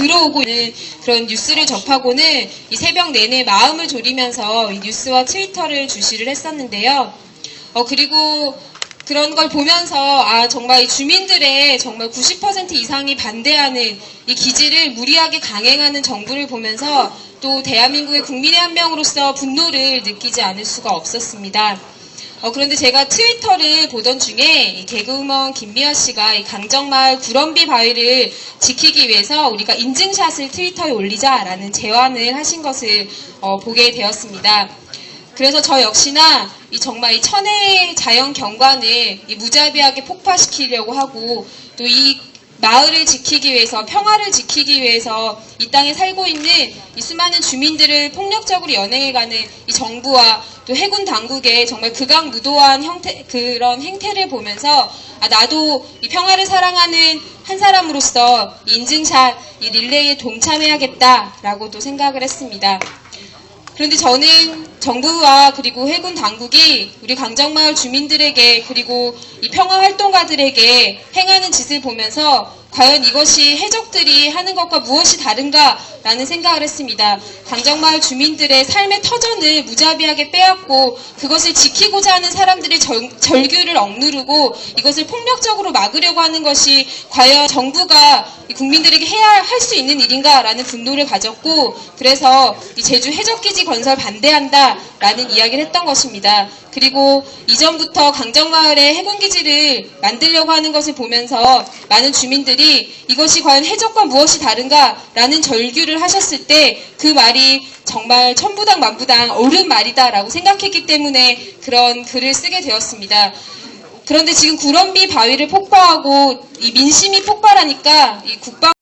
들어오고 있는 그런 뉴스를 접하고는 이 새벽 내내 마음을 졸이면서 이 뉴스와 트위터를 주시를 했었는데요. 어, 그리고 그런 걸 보면서 아 정말 이 주민들의 정말 90% 이상이 반대하는 이 기지를 무리하게 강행하는 정부를 보면서 또 대한민국의 국민의 한 명으로서 분노를 느끼지 않을 수가 없었습니다. 어, 그런데 제가 트위터를 보던 중에 이 개그우먼 김미아 씨가 이 강정마을 구럼비 바위를 지키기 위해서 우리가 인증샷을 트위터에 올리자라는 제안을 하신 것을 어, 보게 되었습니다. 그래서 저 역시나 이 정말 이 천혜의 자연 경관을 이 무자비하게 폭파시키려고 하고 또 이 마을을 지키기 위해서 평화를 지키기 위해서 이 땅에 살고 있는 이 수많은 주민들을 폭력적으로 연행해가는 이 정부와 또 해군 당국의 정말 극악무도한 형태 그런 행태를 보면서 아 나도 이 평화를 사랑하는 한 사람으로서 이 인증샷 이 릴레이에 동참해야겠다라고도 생각을 했습니다. 그런데 저는 정부와 그리고 해군 당국이 우리 강정마을 주민들에게 그리고 이 평화 활동가들에게 행하는 짓을 보면서 과연 이것이 해적들이 하는 것과 무엇이 다른가라는 생각을 했습니다. 강정마을 주민들의 삶의 터전을 무자비하게 빼앗고 그것을 지키고자 하는 사람들의 절, 절규를 억누르고 이것을 폭력적으로 막으려고 하는 것이 과연 정부가 이 국민들에게 해야 할 수 있는 일인가라는 분노를 가졌고 그래서 이 제주 해적기지 건설 반대한다라는 이야기를 했던 것입니다. 그리고 이전부터 강정마을에 해군기지를 만들려고 하는 것을 보면서 많은 주민 들이 이것이 과연 해적과 무엇이 다른가라는 절규를 하셨을 때 그 말이 정말 천부당 만부당 옳은 말이다라고 생각했기 때문에 그런 글을 쓰게 되었습니다. 그런데 지금 구럼비 바위를 폭파하고 이 민심이 폭발하니까 이 국방